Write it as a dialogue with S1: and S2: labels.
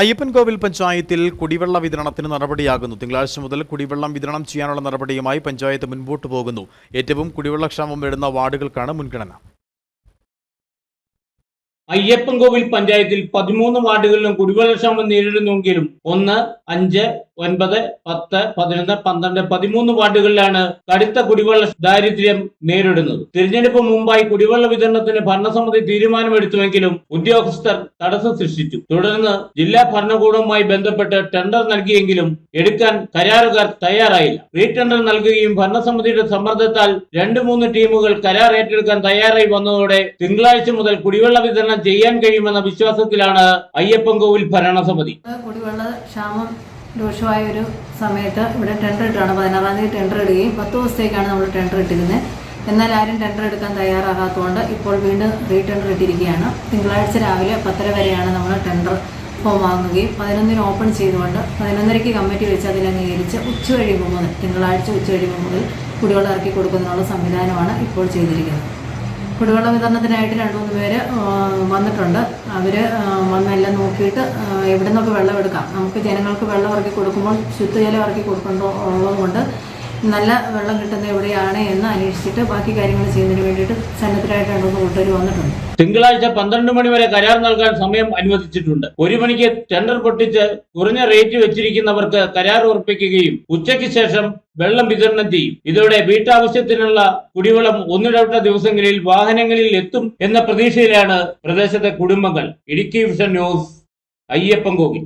S1: അയ്യപ്പൻകോവിൽ പഞ്ചായത്തിൽ കുടിവെള്ള വിതരണത്തിന് നടപടിയാകുന്നു. തിങ്കളാഴ്ച മുതൽ കുടിവെള്ളം വിതരണം ചെയ്യാനുള്ള നടപടിയുമായി പഞ്ചായത്ത് മുൻപോട്ട് പോകുന്നു. ഏറ്റവും കുടിവെള്ളക്ഷാമം വരുന്ന വാർഡുകൾക്കാണ് മുൻഗണന.
S2: അയ്യപ്പൻകോവിൽ പഞ്ചായത്തിൽ പതിമൂന്ന് വാർഡുകളിലും കുടിവെള്ളക്ഷാമം നേരിടുന്നുവെങ്കിലും ഒന്ന് അഞ്ച് ഒൻപത് പത്ത് പതിനൊന്ന് പന്ത്രണ്ട് പതിമൂന്ന് വാർഡുകളിലാണ് കടുത്ത കുടിവെള്ള ദാരിദ്ര്യം നേരിടുന്നത്. തിരഞ്ഞെടുപ്പ് മുമ്പായി കുടിവെള്ള വിതരണത്തിന് ഭരണസമിതി തീരുമാനമെടുത്തുവെങ്കിലും ഉദ്യോഗസ്ഥർ തടസ്സം സൃഷ്ടിച്ചു. തുടർന്ന് ജില്ലാ ഭരണകൂടവുമായി ബന്ധപ്പെട്ട് ടെൻഡർ നൽകിയെങ്കിലും എടുക്കാൻ കരാറുകാർ തയ്യാറായില്ല. റീടെൻഡർ നൽകുകയും ഭരണസമിതിയുടെ സമ്മർദ്ദത്താൽ രണ്ട് മൂന്ന് ടീമുകൾ കരാർ ഏറ്റെടുക്കാൻ തയ്യാറായി വന്നതോടെ തിങ്കളാഴ്ച മുതൽ കുടിവെള്ള വിതരണം ചെയ്യാൻ കഴിയുമെന്ന വിശ്വാസത്തിലാണ് അയ്യപ്പൻകോവിൽ ഭരണസമിതി.
S3: കുടിവെള്ള ക്ഷാമം രൂക്ഷമായ ഒരു സമയത്ത് ഇവിടെ ടെൻഡർ ഇട്ടാണ്. പതിനാറാം തീയതി ടെൻഡർ ഇടുകയും പത്ത് ദിവസത്തേക്കാണ് നമ്മൾ ടെൻഡർ ഇട്ടിരുന്നത് എന്നാൽ ആരും ടെൻഡർ എടുക്കാൻ തയ്യാറാകാത്തതുകൊണ്ട് ഇപ്പോൾ വീണ്ടും റീ ടെൻഡർ ഇട്ടിരിക്കുകയാണ്. തിങ്കളാഴ്ച രാവിലെ പത്തര വരെയാണ് നമ്മൾ ടെൻഡർ ഫോം വാങ്ങുകയും പതിനൊന്നിന് ഓപ്പൺ ചെയ്തുകൊണ്ട് പതിനൊന്നരയ്ക്ക് കമ്മിറ്റി വെച്ച് അതിൽ അംഗീകരിച്ച് ഉച്ച കഴിയുമ്പോൾ മുതൽ തിങ്കളാഴ്ച ഉച്ച കഴിയുമ്പോൾ മുതൽ കുടിവെള്ളം ഇറക്കി കൊടുക്കുന്നതിനുള്ള സംവിധാനമാണ് ഇപ്പോൾ ചെയ്തിരിക്കുന്നത്. കുടിവെള്ള വിതരണത്തിനായിട്ട് രണ്ട് മൂന്ന് പേര് വന്നിട്ടുണ്ട്. അവർ വന്നെല്ലാം നോക്കിയിട്ട് എവിടെ നിന്നൊക്കെ വെള്ളം എടുക്കാം. നമുക്ക് ജനങ്ങൾക്ക് വെള്ളം ഇറക്കി കൊടുക്കുമ്പോൾ ശുദ്ധജലം ഇറക്കി കൊടുക്കേണ്ട ഉള്ളതുകൊണ്ട് നല്ല വെള്ളം കിട്ടുന്ന എവിടെയാണ് എന്ന് അന്വേഷിച്ചിട്ട് ബാക്കി കാര്യങ്ങൾ ചെയ്യുന്നതിന് വേണ്ടിയിട്ട് സന്നദ്ധരായിട്ടാണ് കൂട്ടുകാർ വന്നിട്ടുണ്ട്.
S2: തിങ്കളാഴ്ച പന്ത്രണ്ട് മണി വരെ കരാർ നൽകാൻ സമയം അനുവദിച്ചിട്ടുണ്ട്. ഒരു മണിക്ക് ടെൻഡർ പൊട്ടിച്ച് കുറഞ്ഞ റേറ്റ് വെച്ചിരിക്കുന്നവർക്ക് കരാർ ഉറപ്പിക്കുകയും ഉച്ചയ്ക്ക് ശേഷം വെള്ളം വിതരണം ചെയ്യും. ഇതോടെ വീട്ടാവശ്യത്തിനുള്ള കുടിവെള്ളം ഒന്നിടവിട്ട ദിവസങ്ങളിൽ വാഹനങ്ങളിൽ എത്തും എന്ന പ്രതീക്ഷയിലാണ് പ്രദേശത്തെ കുടുംബങ്ങൾ. Idukki vision news Ayyappan Kovil.